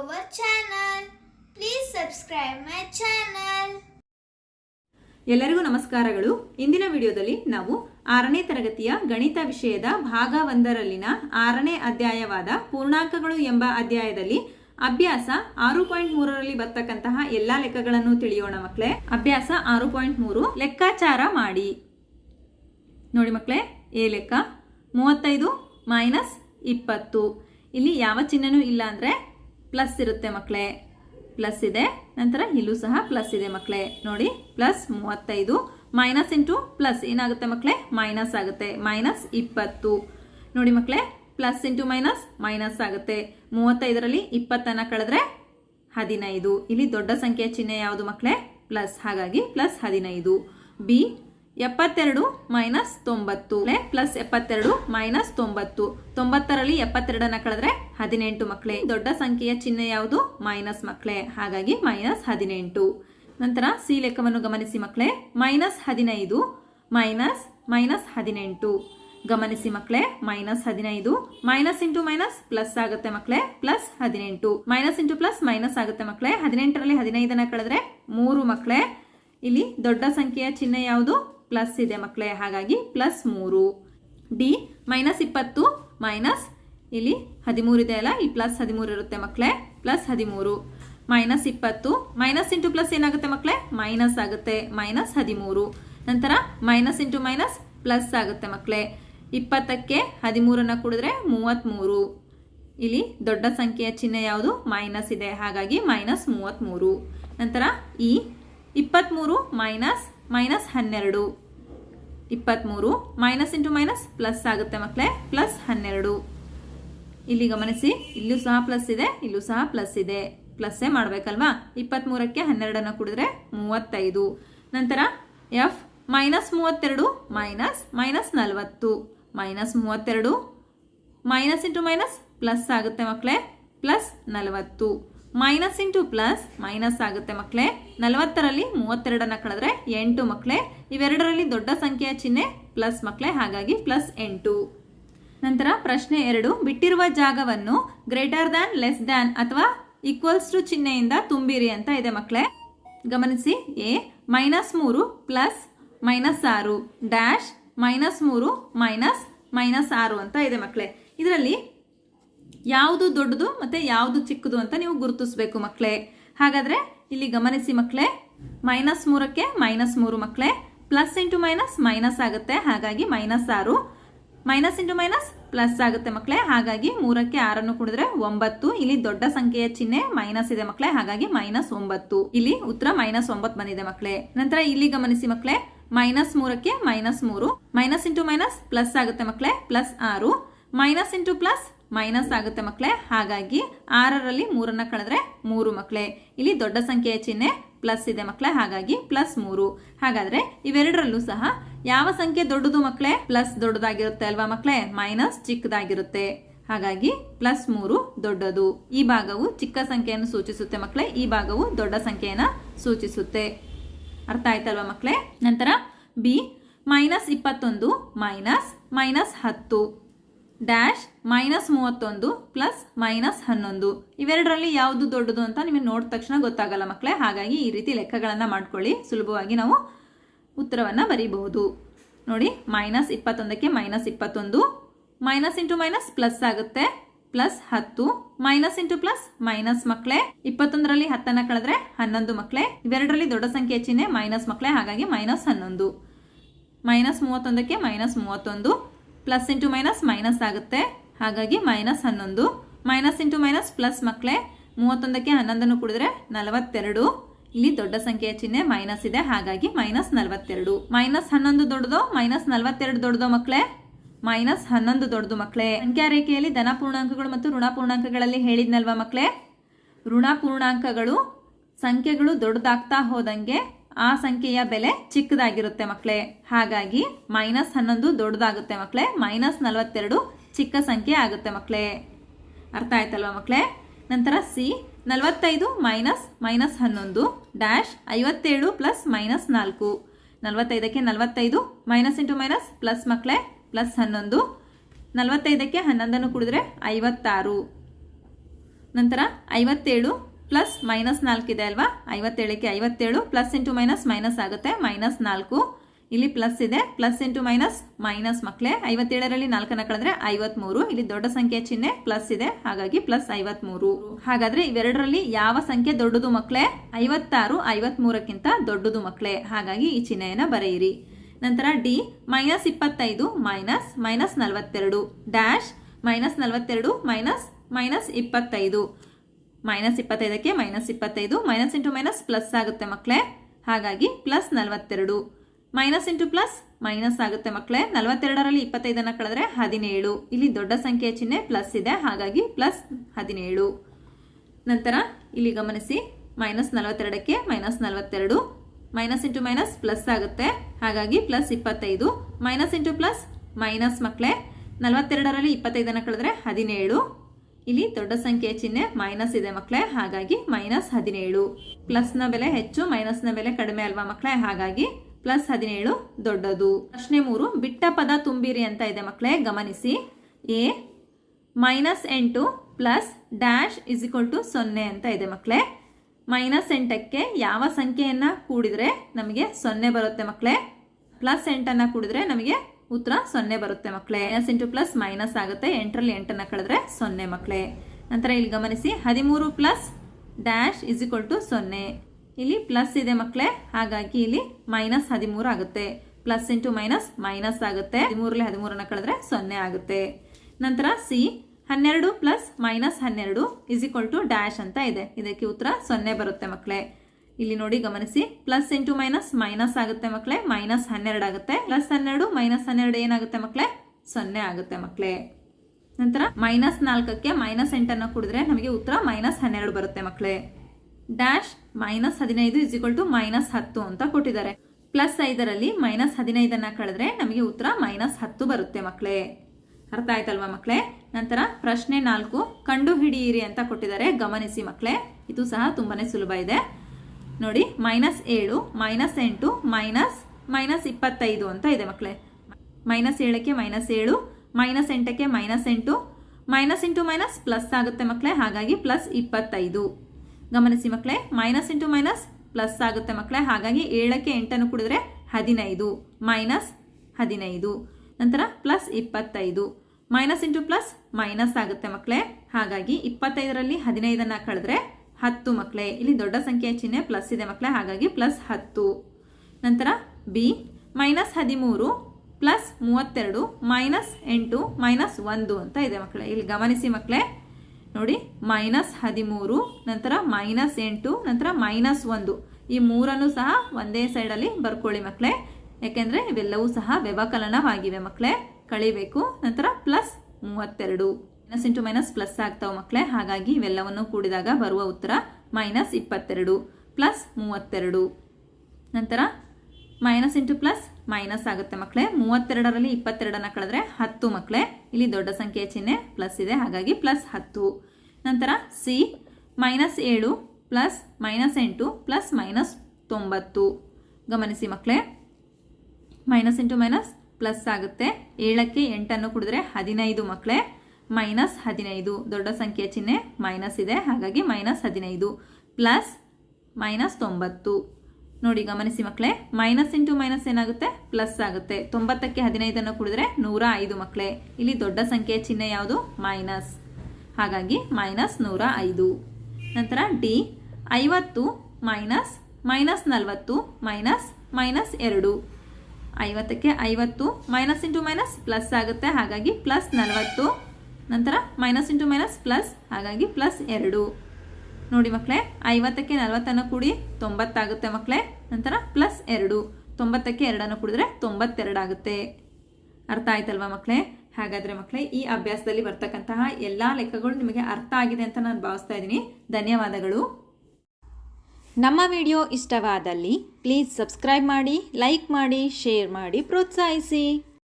our channel. Please subscribe my channel. ಎಲ್ಲರಿಗೂ ನಮಸ್ಕಾರಗಳು. ಇಂದಿನ ವಿಡಿಯೋದಲ್ಲಿ ನಾವು ಆರನೇ ತರಗತಿಯ ಗಣಿತ ವಿಷಯದ ಭಾಗ ಒಂದರಲ್ಲಿನ ಆರನೇ ಅಧ್ಯಾಯವಾದ ಪೂರ್ಣಾಂಕಗಳು ಎಂಬ ಅಧ್ಯಾಯದಲ್ಲಿ ಅಭ್ಯಾಸ ಆರು ಪಾಯಿಂಟ್ ಮೂರರಲ್ಲಿ ಬರ್ತಕ್ಕಂತಹ ಎಲ್ಲಾ ಲೆಕ್ಕಗಳನ್ನು ತಿಳಿಯೋಣ ಮಕ್ಕಳೇ. ಅಭ್ಯಾಸ ಆರು ಪಾಯಿಂಟ್ ಮೂರು. ಲೆಕ್ಕಾಚಾರ ಮಾಡಿ. ನೋಡಿ ಮಕ್ಕಳೇ, ಎ ಲೆಕ್ಕ ಮೂವತ್ತೈದು ಮೈನಸ್ ಇಪ್ಪತ್ತು. ಇಲ್ಲಿ ಯಾವ ಚಿಹ್ನೆನೂ ಇಲ್ಲ ಅಂದರೆ ಪ್ಲಸ್ ಇರುತ್ತೆ ಮಕ್ಕಳೇ ಪ್ಲಸ್ ಇದೆ. ನಂತರ ಇಲ್ಲೂ ಸಹ ಪ್ಲಸ್ ಇದೆ ಮಕ್ಕಳೇ ನೋಡಿ ಪ್ಲಸ್ ಮೂವತ್ತೈದು ಮೈನಸ್ ಇಂಟು ಪ್ಲಸ್ ಏನಾಗುತ್ತೆ ಮಕ್ಕಳೇ ಮೈನಸ್ ಆಗುತ್ತೆ. ಮೈನಸ್ ಇಪ್ಪತ್ತು. ನೋಡಿ ಮಕ್ಕಳೇ ಪ್ಲಸ್ ಇಂಟು ಮೈನಸ್ ಮೈನಸ್ ಆಗುತ್ತೆ. ಮೂವತ್ತೈದರಲ್ಲಿ ಇಪ್ಪತ್ತನ್ನು ಕಳೆದ್ರೆ ಹದಿನೈದು. ಇಲ್ಲಿ ದೊಡ್ಡ ಸಂಖ್ಯೆಯ ಚಿಹ್ನೆ ಯಾವುದು ಮಕ್ಕಳೇ ಪ್ಲಸ್ ಹಾಗಾಗಿ ಪ್ಲಸ್ ಹದಿನೈದು. ಬಿ ಎಪ್ಪತ್ತೆರಡು ಮೈನಸ್ ತೊಂಬತ್ತು. ಪ್ಲಸ್ ಎಪ್ಪತ್ತೆರಡು ಮೈನಸ್ ತೊಂಬತ್ತು. ತೊಂಬತ್ತರಲ್ಲಿ ಎಪ್ಪತ್ತೆರಡನ್ನ ಕಳೆದ್ರೆ ಹದಿನೆಂಟು ಮಕ್ಕಳೇ. ದೊಡ್ಡ ಸಂಖ್ಯೆಯ ಚಿಹ್ನೆ ಯಾವುದು? ಮೈನಸ್ ಮಕ್ಕಳೇ. ಹಾಗಾಗಿ ಮೈನಸ್ ಹದಿನೆಂಟು. ನಂತರ ಸಿ ಲೆಕ್ಕವನ್ನು ಗಮನಿಸಿ ಮಕ್ಕಳೇ. ಮೈನಸ್ ಹದಿನೈದು ಮೈನಸ್ ಮೈನಸ್ ಹದಿನೆಂಟು. ಗಮನಿಸಿ ಮಕ್ಕಳೇ ಮೈನಸ್ ಹದಿನೈದು ಮೈನಸ್ ಇಂಟು ಮೈನಸ್ ಪ್ಲಸ್ ಆಗುತ್ತೆ ಮಕ್ಕಳೇ ಪ್ಲಸ್ ಹದಿನೆಂಟು. ಮೈನಸ್ ಇಂಟು ಪ್ಲಸ್ ಮೈನಸ್ ಆಗುತ್ತೆ ಮಕ್ಕಳೇ. ಹದಿನೆಂಟರಲ್ಲಿ ಹದಿನೈದನ್ನ ಕಳೆದ್ರೆ ಮೂರು ಮಕ್ಕಳೇ. ಇಲ್ಲಿ ದೊಡ್ಡ ಸಂಖ್ಯೆಯ ಚಿಹ್ನೆ ಯಾವುದು? ಪ್ಲಸ್ ಇದೆ ಮಕ್ಕಳೇ, ಹಾಗಾಗಿ ಪ್ಲಸ್ ಮೂರು. ಡಿ, ಮೈನಸ್ ಇಪ್ಪತ್ತು, ಮೈನಸ್ ಇಲ್ಲಿ ಹದಿಮೂರು ಇದೆ ಅಲ್ಲ, ಈ ಪ್ಲಸ್ ಹದಿಮೂರು ಇರುತ್ತೆ ಮಕ್ಕಳೇ, ಪ್ಲಸ್ ಹದಿಮೂರು. ಮೈನಸ್ ಇಪ್ಪತ್ತು, ಮೈನಸ್ ಇಂಟು ಪ್ಲಸ್ ಏನಾಗುತ್ತೆ ಮಕ್ಕಳೇ, ಮೈನಸ್ ಆಗುತ್ತೆ, ಮೈನಸ್ ಹದಿಮೂರು. ನಂತರ ಮೈನಸ್ ಇಂಟು ಮೈನಸ್ ಪ್ಲಸ್ ಆಗುತ್ತೆ ಮಕ್ಕಳೇ. ಇಪ್ಪತ್ತಕ್ಕೆ ಹದಿಮೂರನ್ನು ಕುಡಿದ್ರೆ ಮೂವತ್ತ್ಮೂರು. ಇಲ್ಲಿ ದೊಡ್ಡ ಸಂಖ್ಯೆಯ ಚಿಹ್ನೆ ಯಾವುದು? ಮೈನಸ್ ಇದೆ, ಹಾಗಾಗಿ ಮೈನಸ್ ಮೂವತ್ತ್ಮೂರು. ನಂತರ ಈ ಇಪ್ಪತ್ತ್ಮೂರು ಮೈನಸ್ ಮೈನಸ್ ಹನ್ನೆರಡು ಇಪ್ಪತ್ತ್ಮೂರು ಮೈನಸ್ ಇಂಟು ಮೈನಸ್ ಪ್ಲಸ್ ಆಗುತ್ತೆ ಮಕ್ಕಳೇ ಪ್ಲಸ್ ಹನ್ನೆರಡು. ಇಲ್ಲಿ ಗಮನಿಸಿ, ಇಲ್ಲೂ ಸಹ ಪ್ಲಸ್ ಇದೆ, ಇಲ್ಲೂ ಸಹ ಪ್ಲಸ್ ಇದೆ. ಪ್ಲಸ್ಸೇ ಮಾಡಬೇಕಲ್ವಾ? ಇಪ್ಪತ್ತ್ಮೂರಕ್ಕೆ ಹನ್ನೆರಡನ್ನು ಕುಡಿದ್ರೆ ಮೂವತ್ತೈದು. ನಂತರ ಎಫ್ ಮೈನಸ್ ಮೂವತ್ತೆರಡು, ಮೈನಸ್ ಮೈನಸ್ ನಲವತ್ತು. ಮೈನಸ್ ಮೂವತ್ತೆರಡು, ಮೈನಸ್ ಇಂಟು ಮೈನಸ್ ಪ್ಲಸ್ ಆಗುತ್ತೆ ಮಕ್ಕಳೇ ಪ್ಲಸ್ ನಲವತ್ತು. ಮೈನಸ್ ಇಂಟು ಪ್ಲಸ್ ಮೈನಸ್ ಆಗುತ್ತೆ ಮಕ್ಕಳೇ. ನಲವತ್ತರಲ್ಲಿ ಮೂವತ್ತೆರಡನ್ನ ಕಳೆದ್ರೆ ಎಂಟು ಮಕ್ಕಳೇ. ಇವೆರಡರಲ್ಲಿ ದೊಡ್ಡ ಸಂಖ್ಯೆಯ ಚಿಹ್ನೆ ಪ್ಲಸ್ ಮಕ್ಕಳೇ, ಹಾಗಾಗಿ ಪ್ಲಸ್ ಎಂಟು. ನಂತರ ಪ್ರಶ್ನೆ ಎರಡು, ಬಿಟ್ಟಿರುವ ಜಾಗವನ್ನು ಗ್ರೇಟರ್ ದ್ಯಾನ್, ಲೆಸ್ ದ್ಯಾನ್ ಅಥವಾ ಈಕ್ವಲ್ಸ್ ಟು ಚಿಹ್ನೆಯಿಂದ ತುಂಬಿರಿ ಅಂತ ಇದೆ ಮಕ್ಕಳೇ. ಗಮನಿಸಿ, ಎ, ಮೈನಸ್ ಮೂರು, ಪ್ಲಸ್ ಮೈನಸ್ ಆರು, ಡ್ಯಾಶ್ ಮೈನಸ್ ಮೂರು, ಮೈನಸ್ ಮೈನಸ್ ಆರು ಅಂತ ಇದೆ ಮಕ್ಕಳೇ. ಇದರಲ್ಲಿ ಯಾವುದು ದೊಡ್ಡದು ಮತ್ತೆ ಯಾವುದು ಚಿಕ್ಕದು ಅಂತ ನೀವು ಗುರುತಿಸಬೇಕು ಮಕ್ಕಳೇ ಹಾಗಾದ್ರೆ ಇಲ್ಲಿ ಗಮನಿಸಿ ಮಕ್ಕಳೇ ಮೈನಸ್ ಮೂರಕ್ಕೆ ಮೈನಸ್ ಮೂರು ಮಕ್ಕಳೇ ಪ್ಲಸ್ ಇಂಟು ಮೈನಸ್ ಮೈನಸ್ ಆಗುತ್ತೆ, ಹಾಗಾಗಿ ಮೈನಸ್ ಆರು. ಮೈನಸ್ ಇಂಟು ಮೈನಸ್ ಪ್ಲಸ್ ಆಗುತ್ತೆ ಮಕ್ಕಳೇ ಹಾಗಾಗಿ ಮೂರಕ್ಕೆ ಆರನ್ನು ಕುಡಿದ್ರೆ ಒಂಬತ್ತು. ಇಲ್ಲಿ ದೊಡ್ಡ ಸಂಖ್ಯೆಯ ಚಿಹ್ನೆ ಮೈನಸ್ ಇದೆ ಮಕ್ಕಳೇ ಹಾಗಾಗಿ ಮೈನಸ್ ಒಂಬತ್ತು. ಇಲ್ಲಿ ಉತ್ತರ ಮೈನಸ್ ಒಂಬತ್ತು ಬಂದಿದೆ ಮಕ್ಕಳೇ ನಂತರ ಇಲ್ಲಿ ಗಮನಿಸಿ ಮಕ್ಕಳೇ ಮೈನಸ್ ಮೂರಕ್ಕೆ ಮೈನಸ್ ಮೂರು. ಮೈನಸ್ ಇಂಟು ಮೈನಸ್ ಪ್ಲಸ್ ಆಗುತ್ತೆ ಮಕ್ಕಳೇ ಪ್ಲಸ್ ಆರು. ಮೈನಸ್ ಇಂಟು ಪ್ಲಸ್ ಮೈನಸ್ ಆಗುತ್ತೆ ಮಕ್ಕಳೇ ಹಾಗಾಗಿ ಆರರಲ್ಲಿ ಮೂರನ್ನ ಕಳೆದ್ರೆ ಮೂರು ಮಕ್ಕಳೇ ಇಲ್ಲಿ ದೊಡ್ಡ ಸಂಖ್ಯೆಯ ಚಿಹ್ನೆ ಪ್ಲಸ್ ಇದೆ ಮಕ್ಕಳೇ ಹಾಗಾಗಿ ಪ್ಲಸ್ ಮೂರು. ಹಾಗಾದ್ರೆ ಇವೆರಡರಲ್ಲೂ ಸಹ ಯಾವ ಸಂಖ್ಯೆ ದೊಡ್ಡದು ಮಕ್ಕಳೇ ಪ್ಲಸ್ ದೊಡ್ಡದಾಗಿರುತ್ತೆ ಅಲ್ವಾ ಮಕ್ಕಳೇ ಮೈನಸ್ ಚಿಕ್ಕದಾಗಿರುತ್ತೆ. ಹಾಗಾಗಿ ಪ್ಲಸ್ ಮೂರು ದೊಡ್ಡದು. ಈ ಭಾಗವು ಚಿಕ್ಕ ಸಂಖ್ಯೆಯನ್ನು ಸೂಚಿಸುತ್ತೆ ಮಕ್ಕಳೇ ಈ ಭಾಗವು ದೊಡ್ಡ ಸಂಖ್ಯೆಯನ್ನು ಸೂಚಿಸುತ್ತೆ. ಅರ್ಥ ಆಯ್ತಲ್ವಾ ಮಕ್ಕಳೇ ನಂತರ ಬಿ ಮೈನಸ್ ಇಪ್ಪತ್ತೊಂದು ಮೈನಸ್ ಮೈನಸ್ ಹತ್ತು. ಡ್ಯಾಶ್ ಮೈನಸ್ ಮೂವತ್ತೊಂದು ಪ್ಲಸ್ ಮೈನಸ್ ಹನ್ನೊಂದು. ಇವೆರಡರಲ್ಲಿ ಯಾವುದು ದೊಡ್ಡದು ಅಂತ ನಿಮಗೆ ನೋಡಿದ ತಕ್ಷಣ ಗೊತ್ತಾಗಲ್ಲ ಮಕ್ಕಳೇ ಹಾಗಾಗಿ ಈ ರೀತಿ ಲೆಕ್ಕಗಳನ್ನು ಮಾಡ್ಕೊಳ್ಳಿ. ಸುಲಭವಾಗಿ ನಾವು ಉತ್ತರವನ್ನು ಬರೀಬಹುದು. ನೋಡಿ, ಮೈನಸ್ ಇಪ್ಪತ್ತೊಂದಕ್ಕೆ ಮೈನಸ್ ಇಪ್ಪತ್ತೊಂದು. ಮೈನಸ್ ಇಂಟು ಮೈನಸ್ ಪ್ಲಸ್ ಆಗುತ್ತೆ. ಪ್ಲಸ್ ಹತ್ತು. ಮೈನಸ್ ಇಂಟು ಪ್ಲಸ್ ಮೈನಸ್ ಮಕ್ಕಳೇ ಇಪ್ಪತ್ತೊಂದರಲ್ಲಿ ಹತ್ತನ್ನ ಕಳೆದ್ರೆ ಹನ್ನೊಂದು ಮಕ್ಕಳೇ ಇವೆರಡರಲ್ಲಿ ದೊಡ್ಡ ಸಂಖ್ಯೆ ಚಿಹ್ನೆ ಮೈನಸ್ ಮಕ್ಕಳೇ ಹಾಗಾಗಿ ಮೈನಸ್ ಹನ್ನೊಂದು. ಮೈನಸ್ ಮೂವತ್ತೊಂದಕ್ಕೆ ಮೈನಸ್ ಮೂವತ್ತೊಂದು. ಪ್ಲಸ್ ಇಂಟು ಮೈನಸ್ ಮೈನಸ್ ಆಗುತ್ತೆ. ಹಾಗಾಗಿ ಮೈನಸ್ ಹನ್ನೊಂದು ಮೈನಸ್ ಇಂಟು ಮೈನಸ್ ಪ್ಲಸ್ ಮಕ್ಕಳೇ ಮೂವತ್ತೊಂದಕ್ಕೆ ಹನ್ನೊಂದನ್ನು ಕುಡಿದ್ರೆ ನಲವತ್ತೆರಡು. ಇಲ್ಲಿ ದೊಡ್ಡ ಸಂಖ್ಯೆಯ ಚಿಹ್ನೆ ಮೈನಸ್ ಇದೆ, ಹಾಗಾಗಿ ಮೈನಸ್ ನಲವತ್ತೆರಡು. ಮೈನಸ್ ಹನ್ನೊಂದು ದೊಡ್ಡದೋ ಮೈನಸ್ ನಲವತ್ತೆರಡು ದೊಡ್ಡದೋ ಮಕ್ಕಳೇ ಮೈನಸ್ ಹನ್ನೊಂದು ದೊಡ್ಡದು ಮಕ್ಕಳೇ ಸಂಖ್ಯಾ ರೇಖೆಯಲ್ಲಿ ಧನ ಪೂರ್ಣಾಂಕಗಳು ಮತ್ತು ಋಣ ಪೂರ್ಣಾಂಕಗಳಲ್ಲಿ ಹೇಳಿದ್ನಲ್ವಾ ಮಕ್ಕಳೇ ಋಣ ಪೂರ್ಣಾಂಕಗಳು, ಸಂಖ್ಯೆಗಳು ದೊಡ್ಡದಾಗ್ತಾ ಹೋದಂಗೆ ಆ ಸಂಖ್ಯೆಯ ಬೆಲೆ ಚಿಕ್ಕದಾಗಿರುತ್ತೆ ಮಕ್ಕಳೇ ಹಾಗಾಗಿ ಮೈನಸ್ ಹನ್ನೊಂದು ದೊಡ್ಡದಾಗುತ್ತೆ ಮಕ್ಕಳೇ ಮೈನಸ್ ನಲವತ್ತೆರಡು ಚಿಕ್ಕ ಸಂಖ್ಯೆ ಆಗುತ್ತೆ ಮಕ್ಕಳೇ ಅರ್ಥ ಆಯ್ತಲ್ವಾ ಮಕ್ಕಳೇ ನಂತರ ಸಿ ನಲವತ್ತೈದು ಮೈನಸ್ ಮೈನಸ್ ಹನ್ನೊಂದು ಡ್ಯಾಶ್ ಐವತ್ತೇಳು ಪ್ಲಸ್ ಮೈನಸ್ ನಾಲ್ಕು. ನಲವತ್ತೈದಕ್ಕೆ ನಲವತ್ತೈದು ಮೈನಸ್ ಇಂಟು ಮೈನಸ್ ಪ್ಲಸ್ ಮಕ್ಕಳೇ ಪ್ಲಸ್ ಹನ್ನೊಂದು. ನಲವತ್ತೈದಕ್ಕೆ ಹನ್ನೊಂದನ್ನು ಕುಡಿದ್ರೆ ಐವತ್ತಾರು. ನಂತರ ಐವತ್ತೇಳು ಪ್ಲಸ್ ಮೈನಸ್ ನಾಲ್ಕು ಇದೆ ಅಲ್ವಾ? ಐವತ್ತೇಳಕ್ಕೆ ಐವತ್ತೇಳು ಪ್ಲಸ್ ಇಂಟು ಮೈನಸ್ ಮೈನಸ್ ಆಗುತ್ತೆ ಮೈನಸ್ ನಾಲ್ಕು. ಇಲ್ಲಿ ಪ್ಲಸ್ ಇದೆ ಪ್ಲಸ್ ಇಂಟು ಮೈನಸ್ ಮೈನಸ್ ಮಕ್ಕಳೇ ಐವತ್ತೇಳರಲ್ಲಿ ನಾಲ್ಕನ್ನ ಕಳೆದ್ರೆ ಐವತ್ಮೂರು. ಇಲ್ಲಿ ದೊಡ್ಡ ಸಂಖ್ಯೆ ಚಿಹ್ನೆ ಪ್ಲಸ್ ಇದೆ, ಹಾಗಾಗಿ ಪ್ಲಸ್ ಐವತ್ಮೂರು. ಹಾಗಾದ್ರೆ ಇವೆರಡರಲ್ಲಿ ಯಾವ ಸಂಖ್ಯೆ ದೊಡ್ಡದು ಮಕ್ಕಳೇ ಐವತ್ತಾರು, ಐವತ್ಮೂರಕ್ಕಿಂತ ದೊಡ್ಡದು ಮಕ್ಕಳೇ ಹಾಗಾಗಿ ಈ ಚಿಹ್ನೆಯನ್ನು ಬರೆಯಿರಿ. ನಂತರ ಡಿ ಮೈನಸ್ ಇಪ್ಪತ್ತೈದು ಮೈನಸ್ ಮೈನಸ್ ನಲವತ್ತೆರಡು. ಡ್ಯಾಶ್ ಮೈನಸ್ ನಲವತ್ತೆರಡು ಮೈನಸ್ ಮೈನಸ್ ಇಪ್ಪತ್ತೈದು. ಮೈನಸ್ ಇಪ್ಪತ್ತೈದಕ್ಕೆ ಮೈನಸ್ ಇಪ್ಪತ್ತೈದು, ಮೈನಸ್ ಇಂಟು ಮೈನಸ್ ಪ್ಲಸ್ ಆಗುತ್ತೆ ಮಕ್ಕಳೇ. ಹಾಗಾಗಿ ಪ್ಲಸ್ ನಲವತ್ತೆರಡು. ಮೈನಸ್ ಇಂಟು ಪ್ಲಸ್ ಮೈನಸ್ ಆಗುತ್ತೆ ಮಕ್ಕಳೇ. ನಲವತ್ತೆರಡರಲ್ಲಿ ಇಪ್ಪತ್ತೈದನ್ನು ಕಳೆದ್ರೆ ಹದಿನೇಳು. ಇಲ್ಲಿ ದೊಡ್ಡ ಸಂಖ್ಯೆಯ ಚಿಹ್ನೆ ಪ್ಲಸ್ ಇದೆ. ಹಾಗಾಗಿ ಪ್ಲಸ್ ಹದಿನೇಳು. ನಂತರ ಇಲ್ಲಿ ಗಮನಿಸಿ. ಮೈನಸ್ ನಲವತ್ತೆರಡಕ್ಕೆ ಮೈನಸ್ ನಲವತ್ತೆರಡು. ಮೈನಸ್ ಇಂಟು ಮೈನಸ್ ಪ್ಲಸ್ ಆಗುತ್ತೆ. ಹಾಗಾಗಿ ಪ್ಲಸ್ ಇಪ್ಪತ್ತೈದು. ಮೈನಸ್ ಇಂಟು ಪ್ಲಸ್ ಮೈನಸ್ ಮಕ್ಕಳೇ. ನಲವತ್ತೆರಡರಲ್ಲಿ ಇಪ್ಪತ್ತೈದನ್ನು ಕಳೆದ್ರೆ ಹದಿನೇಳು. ಇಲ್ಲಿ ದೊಡ್ಡ ಸಂಖ್ಯೆಯ ಚಿಹ್ನೆ ಮೈನಸ್ ಇದೆ ಮಕ್ಕಳೇ, ಹಾಗಾಗಿ ಮೈನಸ್ ಹದಿನೇಳು. ಪ್ಲಸ್ನ ಬೆಲೆ ಹೆಚ್ಚು ಮೈನಸ್ನ ಬೆಲೆ ಕಡಿಮೆ ಅಲ್ವಾ ಮಕ್ಕಳೇ, ಹಾಗಾಗಿ ಪ್ಲಸ್ ಹದಿನೇಳು ದೊಡ್ಡದು. ಪ್ರಶ್ನೆ ಮೂರು, ಬಿಟ್ಟ ಪದ ತುಂಬಿರಿ ಅಂತ ಇದೆ ಮಕ್ಕಳೇ, ಗಮನಿಸಿ. ಎ ಮೈನಸ್ ಎಂಟು plus dash is equal to ಸೊನ್ನೆ ಅಂತ ಇದೆ ಮಕ್ಕಳೇ. ಮೈನಸ್ ಎಂಟಕ್ಕೆ ಯಾವ ಸಂಖ್ಯೆಯನ್ನ ಕೂಡಿದ್ರೆ ನಮಗೆ ಸೊನ್ನೆ ಬರುತ್ತೆ ಮಕ್ಕಳೇ? ಪ್ಲಸ್ ಎಂಟನ್ನು ಕೂಡಿದ್ರೆ ನಮಗೆ ಉತ್ತರ ಸೊನ್ನೆ ಬರುತ್ತೆ ಮಕ್ಕಳೇ ಮೈನಸ್ ಇಂಟು ಪ್ಲಸ್ ಮೈನಸ್ ಆಗುತ್ತೆ. ಎಂಟರಲ್ಲಿ ಎಂಟನ್ನ ಕಳೆದ್ರೆ ಸೊನ್ನೆ ಮಕ್ಕಳೇ ನಂತರ ಇಲ್ಲಿ ಗಮನಿಸಿ, ಹದಿಮೂರು plus dash is equal to ಸೊನ್ನೆ. ಇಲ್ಲಿ ಪ್ಲಸ್ ಇದೆ ಮಕ್ಕಳೇ ಹಾಗಾಗಿ ಇಲ್ಲಿ ಮೈನಸ್ ಹದಿಮೂರು ಆಗುತ್ತೆ. ಪ್ಲಸ್ ಇಂಟು ಮೈನಸ್ ಮೈನಸ್ ಆಗುತ್ತೆ. ಹದಿಮೂರಲ್ಲಿ ಹದಿಮೂರನ್ನ ಕಳೆದ್ರೆ ಸೊನ್ನೆ ಆಗುತ್ತೆ. ನಂತರ ಸಿ ಹನ್ನೆರಡು ಪ್ಲಸ್ ಮೈನಸ್ ಹನ್ನೆರಡು ಇಸ್ ಇಕ್ವಲ್ ಟು ಡ್ಯಾಶ್ ಅಂತ ಇದೆ. ಇದಕ್ಕೆ ಉತ್ತರ ಸೊನ್ನೆ ಬರುತ್ತೆ ಮಕ್ಕಳೇ ಇಲ್ಲಿ ನೋಡಿ ಗಮನಿಸಿ ಪ್ಲಸ್ ಇಂಟು ಮೈನಸ್ ಮೈನಸ್ ಆಗುತ್ತೆ ಮಕ್ಕಳೇ ಮೈನಸ್ ಹನ್ನೆರಡು ಆಗುತ್ತೆ. ಪ್ಲಸ್ ಹನ್ನೆರಡು ಮೈನಸ್ ಹನ್ನೆರಡು ಏನಾಗುತ್ತೆ ಮಕ್ಕಳೇ ಸೊನ್ನೆ ಆಗುತ್ತೆ ಮಕ್ಕಳೇ ನಂತರ ಮೈನಸ್ ನಾಲ್ಕಕ್ಕೆ ಮೈನಸ್ ಎಂಟನ್ನು ಕುಡಿದ್ರೆ ನಮಗೆ ಉತ್ತರ ಮೈನಸ್ ಹನ್ನೆರಡು ಬರುತ್ತೆ ಮಕ್ಕಳೇ ಡ್ಯಾಶ್ ಮೈನಸ್ ಹದಿನೈದು ಇಸ್ ಈಕ್ವಲ್ ಟು ಮೈನಸ್ ಹತ್ತು ಅಂತ ಕೊಟ್ಟಿದ್ದಾರೆ. ಪ್ಲಸ್ ಐದರಲ್ಲಿ ಮೈನಸ್ ಹದಿನೈದನ್ನು ಕಳೆದ್ರೆ ನಮಗೆ ಉತ್ತರ ಮೈನಸ್ ಹತ್ತು ಬರುತ್ತೆ ಮಕ್ಕಳೇ ಅರ್ಥ ಆಯ್ತಲ್ವಾ ಮಕ್ಕಳೇ ನಂತರ ಪ್ರಶ್ನೆ ನಾಲ್ಕು ಕಂಡು ಹಿಡಿಯಿರಿ ಅಂತ ಕೊಟ್ಟಿದ್ದಾರೆ. ಗಮನಿಸಿ ಮಕ್ಕಳೇ ಇದು ಸಹ ತುಂಬಾನೇ ಸುಲಭ ಇದೆ. ನೋಡಿ ಮೈನಸ್ ಏಳು ಮೈನಸ್ ಎಂಟು ಮೈನಸ್ ಮೈನಸ್ ಇಪ್ಪತ್ತೈದು ಅಂತ ಇದೆ ಮಕ್ಕಳೇ ಮೈನಸ್ ಏಳಕ್ಕೆ ಮೈನಸ್ ಏಳು ಮೈನಸ್ ಎಂಟಕ್ಕೆ ಮೈನಸ್ ಎಂಟು ಮೈನಸ್ ಇಂಟು ಮೈನಸ್ ಪ್ಲಸ್ ಆಗುತ್ತೆ ಮಕ್ಕಳೇ ಹಾಗಾಗಿ ಪ್ಲಸ್ ಇಪ್ಪತ್ತೈದು. ಗಮನಿಸಿ ಮಕ್ಕಳೇ ಮೈನಸ್ ಇಂಟು ಮೈನಸ್ ಪ್ಲಸ್ ಆಗುತ್ತೆ ಮಕ್ಕಳೇ ಹಾಗಾಗಿ ಏಳಕ್ಕೆ ಎಂಟನ್ನು ಕುಡಿದ್ರೆ ಹದಿನೈದು ಮೈನಸ್ ಹದಿನೈದು. ನಂತರ ಪ್ಲಸ್ ಇಪ್ಪತ್ತೈದು ಮೈನಸ್ ಇಂಟು ಪ್ಲಸ್ ಮೈನಸ್ ಆಗುತ್ತೆ ಮಕ್ಕಳೇ ಹಾಗಾಗಿ ಇಪ್ಪತ್ತೈದರಲ್ಲಿ ಹದಿನೈದನ್ನು ಕಳೆದ್ರೆ ಹತ್ತು ಮಕ್ಕಳೇ ಇಲ್ಲಿ ದೊಡ್ಡ ಸಂಖ್ಯೆಯ ಚಿಹ್ನೆ ಪ್ಲಸ್ ಇದೆ ಮಕ್ಕಳೇ ಹಾಗಾಗಿ ಪ್ಲಸ್ ಹತ್ತು. ನಂತರ ಬಿ ಮೈನಸ್ ಹದಿಮೂರು ಪ್ಲಸ್ ಮೂವತ್ತೆರಡು ಮೈನಸ್ ಎಂಟು ಮೈನಸ್ ಒಂದು ಅಂತ ಇದೆ ಮಕ್ಕಳೇ ಇಲ್ಲಿ ಗಮನಿಸಿ ಮಕ್ಕಳೇ ನೋಡಿ ಮೈನಸ್ ಹದಿಮೂರು, ನಂತರ ಮೈನಸ್ ಎಂಟು, ನಂತರ ಮೈನಸ್ ಒಂದು. ಈ ಮೂರನ್ನು ಸಹ ಒಂದೇ ಸೈಡಲ್ಲಿ ಬರ್ಕೊಳ್ಳಿ ಮಕ್ಕಳೇ ಯಾಕೆಂದರೆ ಇವೆಲ್ಲವೂ ಸಹ ವ್ಯವಕಲನವಾಗಿವೆ ಮಕ್ಕಳೇ ಕಳಿಬೇಕು, ನಂತರ ಪ್ಲಸ್ ಮೂವತ್ತೆರಡು. ಮೈನಸ್ ಇಂಟು ಮೈನಸ್ ಪ್ಲಸ್ ಆಗ್ತಾವೆ ಮಕ್ಕಳೇ ಹಾಗಾಗಿ ಇವೆಲ್ಲವನ್ನು ಕೂಡಿದಾಗ ಬರುವ ಉತ್ತರ ಮೈನಸ್ ಇಪ್ಪತ್ತೆರಡು ಪ್ಲಸ್ ಮೂವತ್ತೆರಡು. ನಂತರ ಮೈನಸ್ ಇಂಟು ಪ್ಲಸ್ ಮೈನಸ್ ಆಗುತ್ತೆ ಮಕ್ಕಳೇ ಮೂವತ್ತೆರಡರಲ್ಲಿ ಇಪ್ಪತ್ತೆರಡನ್ನು ಕಳೆದ್ರೆ ಹತ್ತು ಮಕ್ಕಳೇ ಇಲ್ಲಿ ದೊಡ್ಡ ಸಂಖ್ಯೆಯ ಚಿಹ್ನೆ ಪ್ಲಸ್ ಇದೆ, ಹಾಗಾಗಿ ಪ್ಲಸ್ ಹತ್ತು. ನಂತರ ಸಿ ಮೈನಸ್ ಏಳು ಪ್ಲಸ್ ಮೈನಸ್ ಎಂಟು ಪ್ಲಸ್ ಮೈನಸ್ ತೊಂಬತ್ತು. ಗಮನಿಸಿ ಮಕ್ಕಳೇ ಮೈನಸ್ ಇಂಟು ಮೈನಸ್ ಪ್ಲಸ್ ಆಗುತ್ತೆ. ಏಳಕ್ಕೆ ಎಂಟನ್ನು ಕುಡಿದ್ರೆ ಹದಿನೈದು ಮಕ್ಕಳೇ ಮೈನಸ್ ಹದಿನೈದು. ದೊಡ್ಡ ಸಂಖ್ಯೆಯ ಚಿಹ್ನೆ ಮೈನಸ್ ಇದೆ. ಹಾಗಾಗಿ ಮೈನಸ್ ಹದಿನೈದು ಪ್ಲಸ್ ಮೈನಸ್ ತೊಂಬತ್ತು. ನೋಡಿ, ಗಮನಿಸಿ ಮಕ್ಕಳೇ, ಮೈನಸ್ ಇಂಟು ಮೈನಸ್ ಏನಾಗುತ್ತೆ? ಪ್ಲಸ್ ಆಗುತ್ತೆ. ತೊಂಬತ್ತಕ್ಕೆ ಹದಿನೈದನ್ನು ಕುಡಿದ್ರೆ ನೂರ ಐದು ಮಕ್ಕಳೇ. ಇಲ್ಲಿ ದೊಡ್ಡ ಸಂಖ್ಯೆಯ ಚಿಹ್ನೆ ಯಾವುದು? ಮೈನಸ್. ಹಾಗಾಗಿ ಮೈನಸ್ ನೂರ ಐದು. ನಂತರ ಡಿ ಐವತ್ತು ಮೈನಸ್ ಮೈನಸ್ ನಲವತ್ತು ಮೈನಸ್ ಮೈನಸ್ ಎರಡು. ಐವತ್ತಕ್ಕೆ ಐವತ್ತು ಮೈನಸ್ ಇಂಟು ಮೈನಸ್ ಪ್ಲಸ್ ಆಗುತ್ತೆ. ಹಾಗಾಗಿ ಪ್ಲಸ್ ನಲವತ್ತು ನಂತರ ಮೈನಸ್ ಇಂಟು ಮೈನಸ್ ಪ್ಲಸ್ ಹಾಗಾಗಿ ಪ್ಲಸ್ ಎರಡು. ನೋಡಿ ಮಕ್ಕಳೇ ಐವತ್ತಕ್ಕೆ ನಲವತ್ತನ್ನು ಕೂಡಿ ತೊಂಬತ್ತಾಗುತ್ತೆ ಮಕ್ಕಳೇ ನಂತರ ಪ್ಲಸ್ ಎರಡು. ತೊಂಬತ್ತಕ್ಕೆ ಎರಡನ್ನು ಕುಡಿದ್ರೆ ತೊಂಬತ್ತೆರಡಾಗುತ್ತೆ ಅರ್ಥ ಆಯ್ತಲ್ವಾ ಮಕ್ಕಳೇ ಹಾಗಾದರೆ ಮಕ್ಕಳೇ ಈ ಅಭ್ಯಾಸದಲ್ಲಿ ಬರ್ತಕ್ಕಂತಹ ಎಲ್ಲ ಲೆಕ್ಕಗಳು ನಿಮಗೆ ಅರ್ಥ ಆಗಿದೆ ಅಂತ ನಾನು ಭಾವಿಸ್ತಾ ಇದ್ದೀನಿ. ಧನ್ಯವಾದಗಳು. ನಮ್ಮ ವಿಡಿಯೋ ಇಷ್ಟವಾದಲ್ಲಿ ಪ್ಲೀಸ್ ಸಬ್ಸ್ಕ್ರೈಬ್ ಮಾಡಿ ಲೈಕ್ ಮಾಡಿ ಶೇರ್ ಮಾಡಿ, ಪ್ರೋತ್ಸಾಹಿಸಿ.